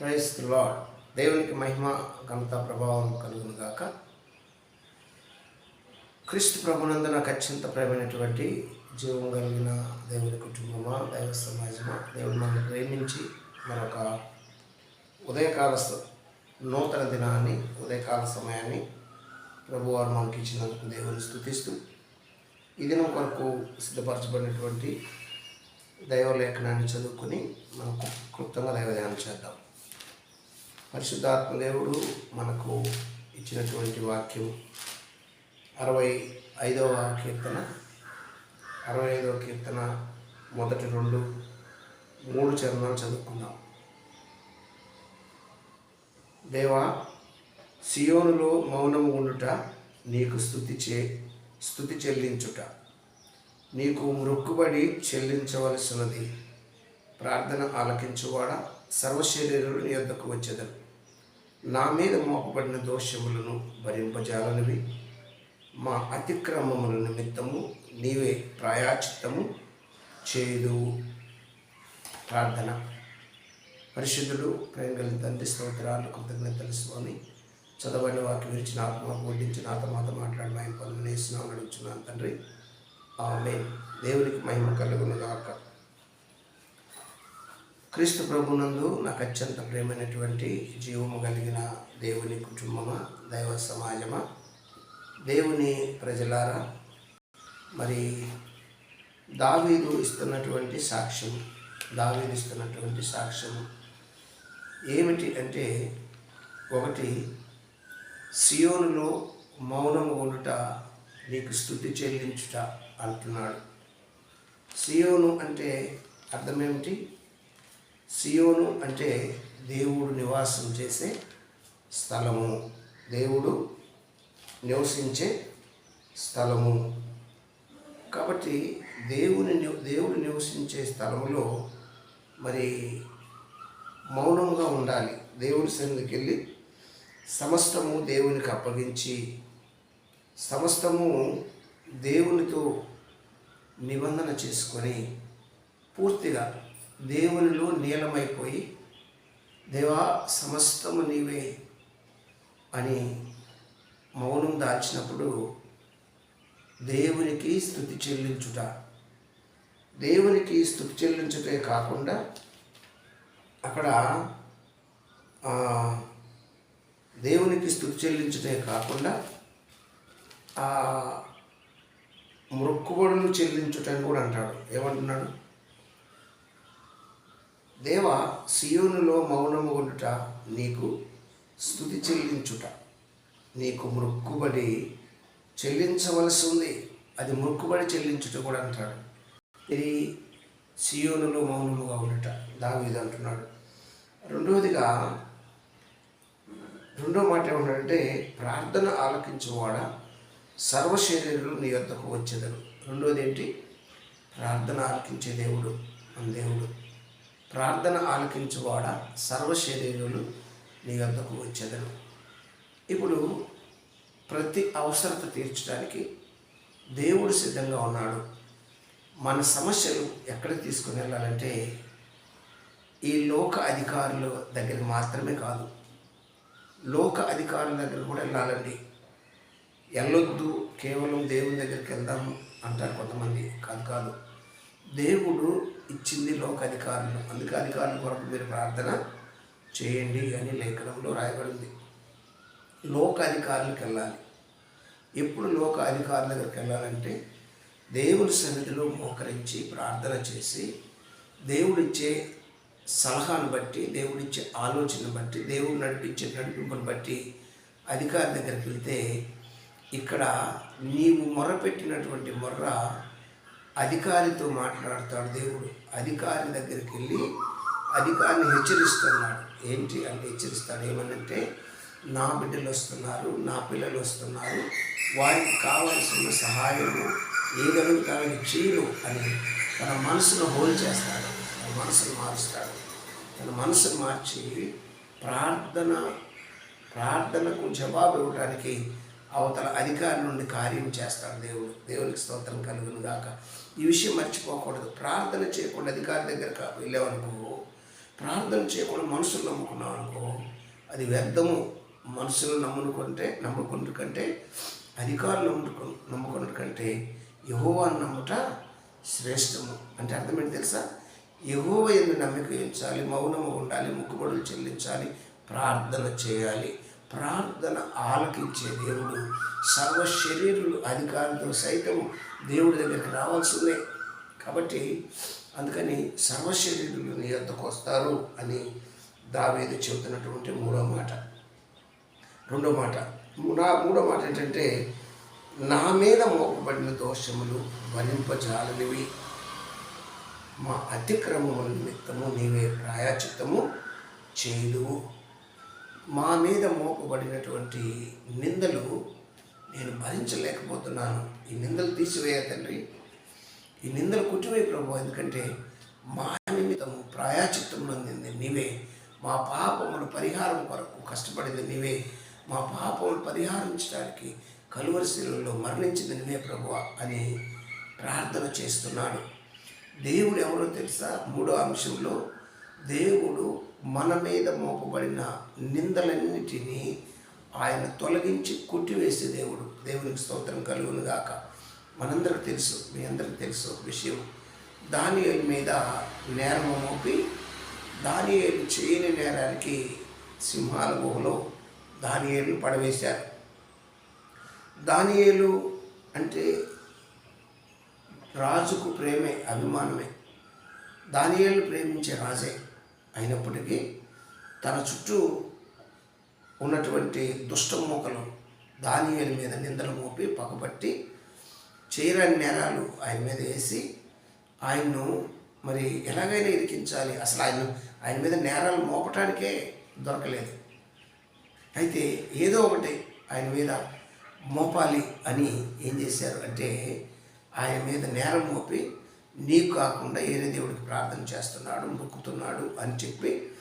Price lord దేవునికి మహిమ ఘనత ప్రభావం కలుగును గాక. క్రీస్తు ప్రభునందు నాకు అత్యంత ప్రేమైనటువంటి జీవం కలిగిన దేవుని కుటుంబమా దైవ సమాజమా దేవుడు మనల్ని ప్రేమించి మరొక ఉదయకాల నూతన దినాన్ని ఉదయకాల సమయాన్ని ప్రభువారు మనకి ఇచ్చినందుకు దేవుని స్థుతిస్తూ ఈ దినం కొరకు సిద్ధపరచబడినటువంటి దైవలేఖనాన్ని చదువుకుని మనకు క్లుప్తంగా దైవధ్యానం చేద్దాం. పరిశుద్ధాత్మదేవుడు మనకు ఇచ్చినటువంటి వాక్యం అరవై ఐదవ కీర్తన అరవై ఐదవ కీర్తన మొదటి రెండు మూడు చరణాలు చదువుకుందాం. దేవా సియోనులో మౌనము ఉండుట నీకు స్థుతి చే స్థుతి చెల్లించుట. నీకు మృక్కుబడి చెల్లించవలసినది. ప్రార్థన ఆలకించువాడ? సర్వశరీరుడు నీ వద్దకు వచ్చేదను. నా మీద మోపబడిన దోషములను భరింపజాలనివి. మా అతిక్రమముల నిమిత్తము నీవే ప్రాయాచిత్తము చేదు ప్రార్థన. పరిశుద్ధుడు ప్రేమగల తండ్రి స్తోత్రాలు కృతజ్ఞతలు స్వామి చదవని వాకి విరిచిన ఆత్మ బోధించి నాతో మాతో మాట్లాడి మహిమ పొందనేసినాం నడుచున్నాను తండ్రి. ఆమె దేవునికి మహిమ కలుగును గాక. క్రీస్తు ప్రభునందు నాకు అత్యంత ప్రేమైనటువంటి జీవము కలిగిన దేవుని కుటుంబమా దైవ సమాజమా? దేవుని ప్రజలారా మరి దావీదు ఇస్తున్నటువంటి సాక్ష్యం దావీదు ఇస్తున్నటువంటి సాక్ష్యం ఏమిటి అంటే ఒకటి సియోనులో మౌనము ఉండుట నీకు స్థుతి చెల్లించుట అంటున్నాడు. సియోను అంటే అర్థం ఏమిటి? సియోను అంటే దేవుడు నివాసం చేసే స్థలము. దేవుడు నివసించే స్థలము. కాబట్టి దేవుని ని- దేవుడు నివసించే స్థలంలో మరి మౌనంగా ఉండాలి. దేవుడి సన్నిధికి వెళ్ళి సమస్తము దేవునికి అప్పగించి సమస్తము దేవునితో నిబంధన చేసుకొని పూర్తిగా దేవునిలో నీలమైపోయి దేవా సమస్తము నీవే అని మౌనం దాల్చినప్పుడు దేవునికి స్థుతి చెల్లించుట. దేవునికి స్థుతి చెల్లించుటే కాకుండా అక్కడ దేవునికి స్థుతి చెల్లించుటే కాకుండా ఆ మృక్కుబడులు చెల్లించుటని కూడా అంటాడు. ఏమంటున్నాడు? దేవ సియోనులో మౌనము ఉండుట నీకు స్థుతి చెల్లించుట. నీకు మృక్కుబడి చెల్లించవలసి ఉంది. అది మృక్కుబడి చెల్లించుట కూడా అంటాడు. ఇది సియోనులో మౌనముగా ఉండుట. దావీదు అంటున్నాడు. రెండవదిగా రెండో మాట ఏమంటే ప్రార్థన ఆలకించువాడ సర్వశరీరులు నీ వద్దకు వచ్చేదను రెండోది ఏంటి? ప్రార్థన ఆలకించే దేవుడు మన దేవుడు. ప్రార్థన ఆలకించువాడ సర్వశరీరులు నీ వద్దకు వచ్చేదను. ఇప్పుడు ప్రతి అవసరత తీర్చడానికి దేవుడు సిద్ధంగా ఉన్నాడు. మన సమస్యలు ఎక్కడికి తీసుకుని వెళ్ళాలంటే ఈ లోక అధికారుల దగ్గరికి మాత్రమే కాదు. లోక అధికారుల దగ్గర కూడా వెళ్ళాలండి. వెళ్ళొద్దు కేవలం దేవుని దగ్గరికి వెళ్దాం అంటారు కొంతమంది. కాదు కాదు. దేవుడు ఇచ్చింది లోక అధికారులు అందుకే అధికారుల కొరకు మీరు ప్రార్థన చేయండి అని లేఖనంలో రాయబడింది. లోక అధికారులకు వెళ్ళాలి. ఎప్పుడు లోక అధికారుల దగ్గరికి వెళ్ళాలంటే దేవుని సన్నిధిలో మోకరించి ప్రార్థన చేసి దేవుడిచ్చే సలహాను బట్టి దేవుడిచ్చే ఆలోచన బట్టి దేవుడు నడిపించే నడిపింపును బట్టి అధికారి దగ్గరికి వెళ్తే ఇక్కడ నీవు మొరపెట్టినటువంటి మొర్ర అధికారితో మాట్లాడతాడు దేవుడు. అధికారి దగ్గరికి వెళ్ళి అధికారిని హెచ్చరిస్తున్నాడు. ఏంటి అంటే హెచ్చరిస్తాడు. ఏమనంటే నా బిడ్డలు వస్తున్నారు నా పిల్లలు వస్తున్నారు వారికి కావలసిన సహాయము ఏగలుగుతారని చేయను అని తన మనసును హోల్ చేస్తాడు. తన మనసును మారుస్తాడు. తన మనసును మార్చి ప్రార్థన ప్రార్థనకు జవాబు ఇవ్వడానికి అవతల అధికారుల నుండి కార్యం చేస్తాడు దేవుడు. దేవునికి స్తోత్రం కలుగును గాక ఈ విషయం మర్చిపోకూడదు. ప్రార్థన చేయకుండా అధికారి దగ్గర వెళ్ళామనుకో ప్రార్థన చేయకుండా మనుషులు నమ్ముకున్నాం అనుకో అది వ్యర్థము. మనుషులు నమ్ముకుంటే నమ్ముకున్న కంటే అధికారులు నమ్ముకు నమ్ముకున్నట్టు కంటే యహోవాన్ని నమ్ముట శ్రేష్టము. అంటే అర్థమేంటి తెలుసా? యహోవ ఎందు నమ్మిక ఉంచాలి మౌనము ఉండాలి ముక్కుబడులు చెల్లించాలి ప్రార్థన చేయాలి. ప్రార్థన ఆలకించే దేవుడు సర్వ శరీరులు అధికారులతో సైతం దేవుడి దగ్గరికి రావాల్సిందే. కాబట్టి అందుకని సర్వ శరీరులు నీ వద్దకు వస్తారు అని దావేది చెబుతున్నటువంటి మూడో మాట. రెండో మాట. నా మూడో మాట ఏంటంటే నా మీద మోపబడిన దోషములు భరింపజాలనివి. మా అతిక్రమముల నిమిత్తము నీవే ప్రాయాచితము చేయుదువు. మా మీద మోపబడినటువంటి నిందలు నేను భరించలేకపోతున్నాను. ఈ నిందలు తీసివేయ తండ్రి. ఈ నిందలు కుట్టివే ప్రభు ఎందుకంటే మా నిమిత్తము ప్రాయాచిత్తం నొందింది నీవే. మా పాపముల పరిహారం కొరకు కష్టపడింది నీవే. మా పాపములు పరిహారించడానికి కలువరిశీలలో మరణించింది నీవే ప్రభు అని ప్రార్థన చేస్తున్నాడు. దేవుడు ఎవరో తెలుసా? మూడో అంశంలో దేవుడు మన మీద మోపబడిన నిందలన్నిటినీ ఆయన తొలగించి కొట్టివేసే దేవుడు. దేవునికి స్తోత్రం కలుగును గాక. మనందరికి తెలుసు మీ అందరికి తెలుసు విషయం. దానియేలు మీద నేరము మోపి దానియేలు చేయని నేరానికి సింహాల గుహలో దానియేలు పడవేశారు. దానియేలు అంటే రాజుకు ప్రేమే అభిమానమే. దానియేలు ప్రేమించే రాజే. అయినప్పటికీ తన చుట్టూ ఉన్నటువంటి దుష్టమూకలు దానియేలు మీద నిందలు మోపి పగబట్టి చేయరాని నేరాలు ఆయన మీద వేసి ఆయన్ను మరి ఎలాగైనా ఇరికించాలి. అసలు ఆయన ఆయన మీద నేరాలు మోపటానికే దొరకలేదు. అయితే ఏదో ఒకటి ఆయన మీద మోపాలి అని ఏం చేశారు అంటే ఆయన మీద నేరం మోపి నీకు కాకుండా ఏరే దేవుడికి ప్రార్థన చేస్తున్నాడు మొక్కుతున్నాడు అని చెప్పి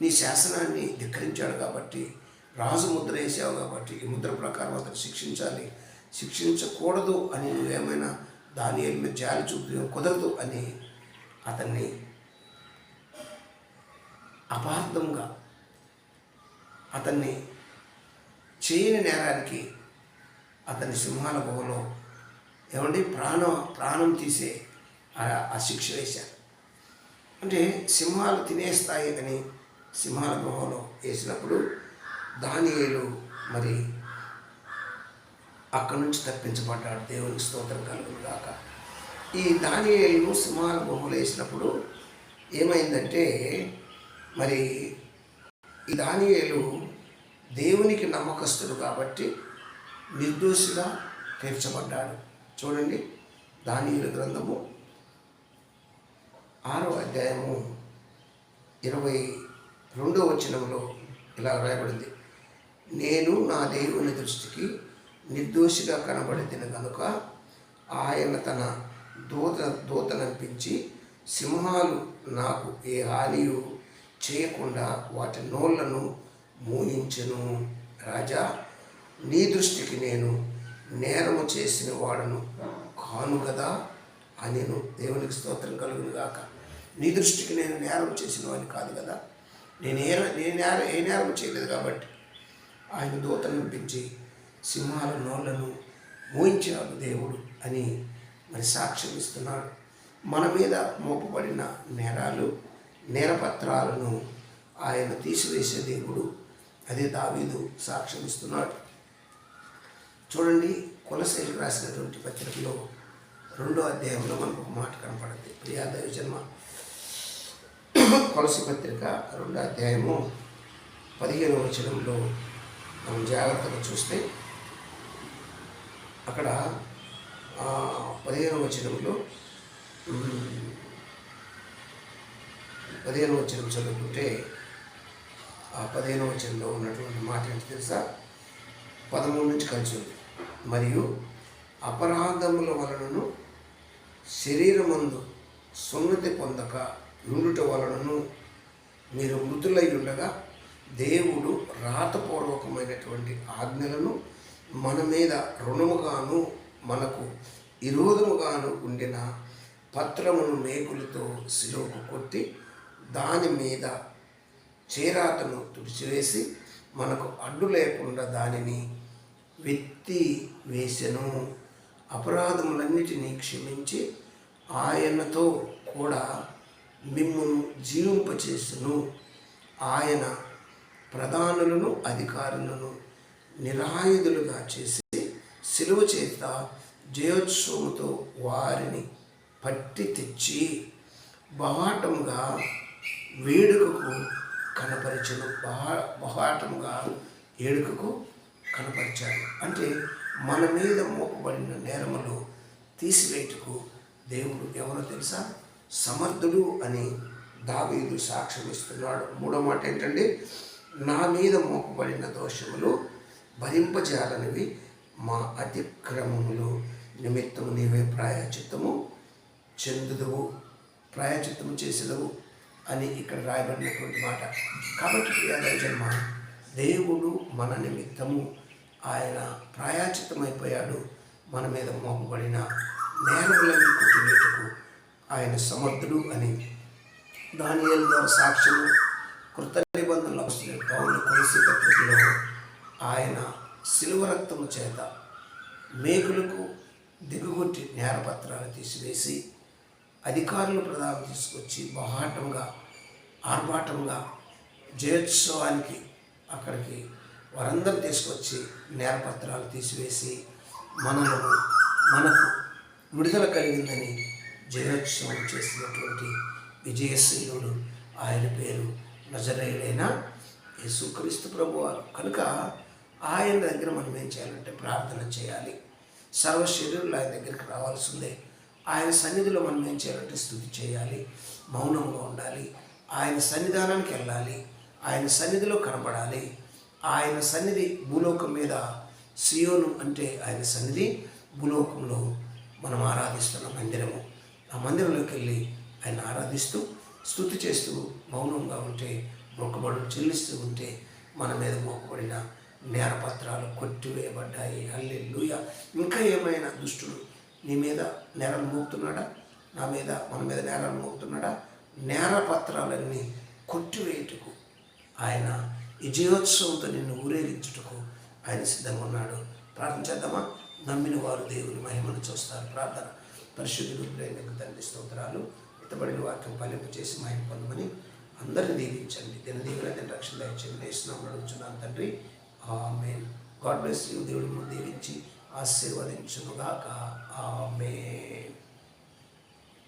నీ శాసనాన్ని ధిక్కరించాడు కాబట్టి రాజు ముద్ర వేసావు కాబట్టి ఈ ముద్ర ప్రకారం అతను శిక్షించాలి. శిక్షించకూడదు అని నువ్వేమైనా దాని మీద జాలి చూపు కుదరదు అని అతన్ని అపార్థంగా అతన్ని చేయని నేరానికి అతని సింహాల గుహలో ఏమండి? ప్రాణం ప్రాణం తీసే ఆ- శిక్ష వేశారు. అంటే సింహాలు తినేస్తాయి అని సింహాల గుహలో వేసినప్పుడు దానియేలు మరి అక్కడి నుంచి తప్పించబడ్డాడు. దేవునికి స్తోత్రం కలుగును ఈ దానియేలును సింహాల గుహలో వేసినప్పుడు ఏమైందంటే మరి ఈ దానియేలు దేవునికి నమ్మకస్తుడు కాబట్టి నిర్దోషిగా తీర్చబడ్డాడు. చూడండి దానియుల గ్రంథము ఆరో అధ్యాయము ఇరవై రెండో వచనంలో ఇలా రాయబడింది నేను నా దేవుని దృష్టికి నిర్దోషిగా కనబడిన కనుక ఆయన తన దూత దూతనంపించి సింహాలు నాకు ఏ హానియు చేయకుండా వాటి నోళ్ళను మూయించను. రాజా నీ దృష్టికి నేను నేరము చేసిన వాడను కాను కదా? అని దేవునికి స్తోత్రం కలుగును గాక. నీ దృష్టికి నేను నేరం చేసిన వాడిని కాదు కదా. నేను ఏ నేను నేరం ఏ నేరం చేయలేదు కాబట్టి ఆయన దూతను పంపించి సింహాల నోళ్ళను మోయించాడు దేవుడు అని మరి సాక్ష్యం ఇస్తున్నాడు. మన మీద మోపబడిన నేరాలు నేరపత్రాలను ఆయన తీసివేసే దేవుడు అదే దావీదు సాక్ష్యం ఇస్తున్నాడు. చూడండి కులశైలి రాసినటువంటి పత్రికలో రెండో అధ్యాయంలో మనకు ఒక మాట కనపడుతుంది ప్రియా దైవజన్మ కొలసి పత్రిక రెండు అధ్యాయము పదిహేను వచనంలో మనం జాగ్రత్తగా చూస్తే అక్కడ పదిహేను వచనంలో పదిహేను వచనం చదువుకుంటే ఆ పదిహేను వచనంలో ఉన్నటువంటి మాట ఏంటి తెలుసా? పదమూడు నుంచి కలిసి ఉంది మరియు అపరాధముల వలనను శరీరమందు సున్నతి పొందక నుండుట వలనను మీరు మృతులై ఉండగా దేవుడు రాతపూర్వకమైనటువంటి ఆజ్ఞలను మన మీద రుణముగాను మనకు విరోధముగాను ఉండిన పత్రమును మేకులతో శిలువకు కొట్టి దాని మీద చేరాతను తుడిచివేసి మనకు అడ్డు లేకుండా దానిని వెత్తి వేసెను. అపరాధములన్నిటినీ క్షమించి ఆయనతో కూడా మిమ్మను జీవింపచేసెను. ఆయన ప్రధానులను అధికారులను నిరాయుధులుగా చేసి సిలువ చేత జయోత్సవంతో వారిని పట్టి తెచ్చి బహాటంగా వేడుకకు కనపరిచను. బహా బహాటంగా ఏడుకకు కనపరిచాడు. అంటే మన మీద మోపబడిన నేరములు తీసివేటుకు దేవుడు ఎవరో తెలుసా? సమర్థుడు అని దావీదు సాక్ష్యం ఇస్తున్నాడు. మూడో మాట ఏంటంటే నా మీద మోపబడిన దోషములు భరింపజేయాలనివి మా అతిక్రమములు. నిమిత్తము నీవే ప్రాయచిత్తము చెందుదువు ప్రాయచిత్తము చేసేదవు అని ఇక్కడ రాయబడినటువంటి మాట. కాబట్టి ప్రియ జన్మ దేవుడు మన నిమిత్తము ఆయన ప్రాయాచితమైపోయాడు మన మీద మోపబడిన నేరములన్నీ కుట్టినట్టుకు ఆయన సమర్థుడు అని దానియల్ ద్వారా సాక్ష్యము కృత నిబంధనలు వస్తున్న పౌరులు కలిసి పత్రికలో ఆయన శిలువరక్తము చేత మేకులకు దిగుగొట్టి నేరపత్రాలు తీసివేసి అధికారులు ప్రధానం తీసుకొచ్చి బహాటంగా ఆర్భాటంగా జయోత్సవానికి అక్కడికి వారందరూ తీసుకొచ్చి నేరపత్రాలు తీసివేసి మనలను మనకు విడుదల కలిగిందని జయోత్సవం చేసినటువంటి విజయశీలుడు ఆయన పేరు నజరేయుడైన యేసుక్రీస్తు ప్రభువారు. కనుక ఆయన దగ్గర మనం ఏం చేయాలంటే ప్రార్థన చేయాలి. సర్వ శరీరులు ఆయన దగ్గరికి రావాల్సిందే. ఆయన సన్నిధిలో మనం ఏం చేయాలంటే స్థుతి చేయాలి మౌనంగా ఉండాలి ఆయన సన్నిధానానికి వెళ్ళాలి ఆయన సన్నిధిలో కనబడాలి. ఆయన సన్నిధి భూలోకం మీద సియోను అంటే ఆయన సన్నిధి భూలోకంలో మనం ఆరాధిస్తున్న మందిరము. ఆ మందిరంలోకి వెళ్ళి ఆయన ఆరాధిస్తూ స్థుతి చేస్తూ మౌనంగా ఉంటే మొక్కబడులు చెల్లిస్తూ ఉంటే మన మీద మోకబడిన నేరపత్రాలు కొట్టివేయబడ్డాయి. అల్లే ఇంకా ఏమైనా దుష్టుడు నీ మీద నేరాలు మోపుతున్నాడా? నా మీద మన మీద నేరాలు మోపుతున్నాడా? నేరపత్రాలన్నీ కొట్టివేయుటకు ఆయన విజయోత్సవంతో నిన్ను ఊరేగించుటకు ఆయన సిద్ధంగా ఉన్నాడు. ప్రార్థన చేద్దామా? నమ్మిన వారు దేవుని మహిమను చూస్తారు. ప్రార్థన. పరిశుద్ధుడు ప్రేమకు తండ్రి స్తోత్రాలు. ఇతబడిన వాక్యం పాలింపు చేసి మహిమ పొందమని అందరిని దీవించండి. దినదీవుల దీవెన రక్షణ దయచేయండి వేసినాం అడుగుతున్నాను తండ్రి. ఆమెన్. God bless you. దేవుడు దీవించి ఆశీర్వదించునుగాక. ఆమెన్.